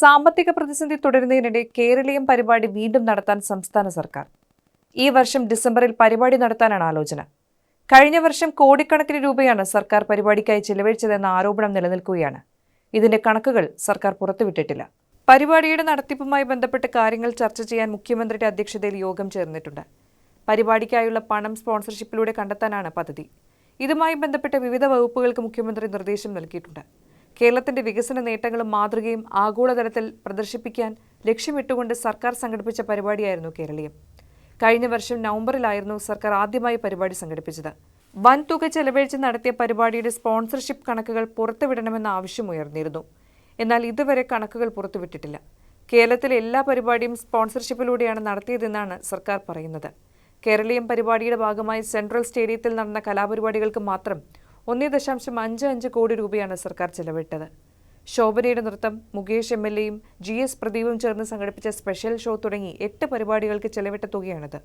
സാമ്പത്തിക പ്രതിസന്ധി തുടരുന്നതിനിടെ കേരളീയം പരിപാടി വീണ്ടും നടത്താൻ സംസ്ഥാന സർക്കാർ. ഈ വർഷം ഡിസംബറിൽ പരിപാടി നടത്താനാണ് ആലോചന. കഴിഞ്ഞ വർഷം കോടിക്കണക്കിന് രൂപയാണ് സർക്കാർ പരിപാടിക്കായി ചെലവഴിച്ചതെന്ന ആരോപണം നിലനിൽക്കുകയാണ്. ഇതിന്റെ കണക്കുകൾ സർക്കാർ പുറത്തുവിട്ടിട്ടില്ല. പരിപാടിയുടെ നടത്തിപ്പുമായി ബന്ധപ്പെട്ട് കാര്യങ്ങൾ ചർച്ച ചെയ്യാൻ മുഖ്യമന്ത്രിയുടെ അധ്യക്ഷതയിൽ യോഗം ചേർന്നിട്ടുണ്ട്. പരിപാടിക്കായുള്ള പണം സ്പോൺസർഷിപ്പിലൂടെ കണ്ടെത്താനാണ് പദ്ധതി. ഇതുമായി ബന്ധപ്പെട്ട വിവിധ വകുപ്പുകൾക്ക് മുഖ്യമന്ത്രി നിർദ്ദേശം നൽകിയിട്ടുണ്ട്. കേരളത്തിന്റെ വികസന നേട്ടങ്ങളും മാതൃകയും ആഗോളതലത്തിൽ പ്രദർശിപ്പിക്കാൻ ലക്ഷ്യമിട്ടുകൊണ്ട് സർക്കാർ സംഘടിപ്പിച്ച പരിപാടിയായിരുന്നു കേരളീയം. കഴിഞ്ഞ വർഷം നവംബറിലായിരുന്നു സർക്കാർ ആദ്യമായി പരിപാടി സംഘടിപ്പിച്ചത്. വൻതുക ചെലവഴിച്ച് നടത്തിയ പരിപാടിയുടെ സ്പോൺസർഷിപ്പ് കണക്കുകൾ പുറത്തുവിടണമെന്ന ആവശ്യമുയർന്നിരുന്നു എന്നാൽ ഇതുവരെ കണക്കുകൾ പുറത്തുവിട്ടിട്ടില്ല. കേരളത്തിലെ എല്ലാ പരിപാടിയും സ്പോൺസർഷിപ്പിലൂടെയാണ് നടത്തിയതെന്നാണ് സർക്കാർ പറയുന്നത്. കേരളീയം പരിപാടിയുടെ ഭാഗമായി സെൻട്രൽ സ്റ്റേഡിയത്തിൽ നടന്ന കലാപരിപാടികൾക്ക് മാത്രം ഒന്നേ ദശാംശം അഞ്ച് അഞ്ച് കോടി രൂപയാണ് സർക്കാർ ചെലവിട്ടത്. ശോഭനയുടെ നൃത്തം മുകേഷ് എം എൽ എയും ജി എസ് പ്രദീപും ചേർന്ന് സംഘടിപ്പിച്ച സ്പെഷ്യൽ ഷോ തുടങ്ങി എട്ട് പരിപാടികൾക്ക് ചെലവിട്ട തുകയാണിത്.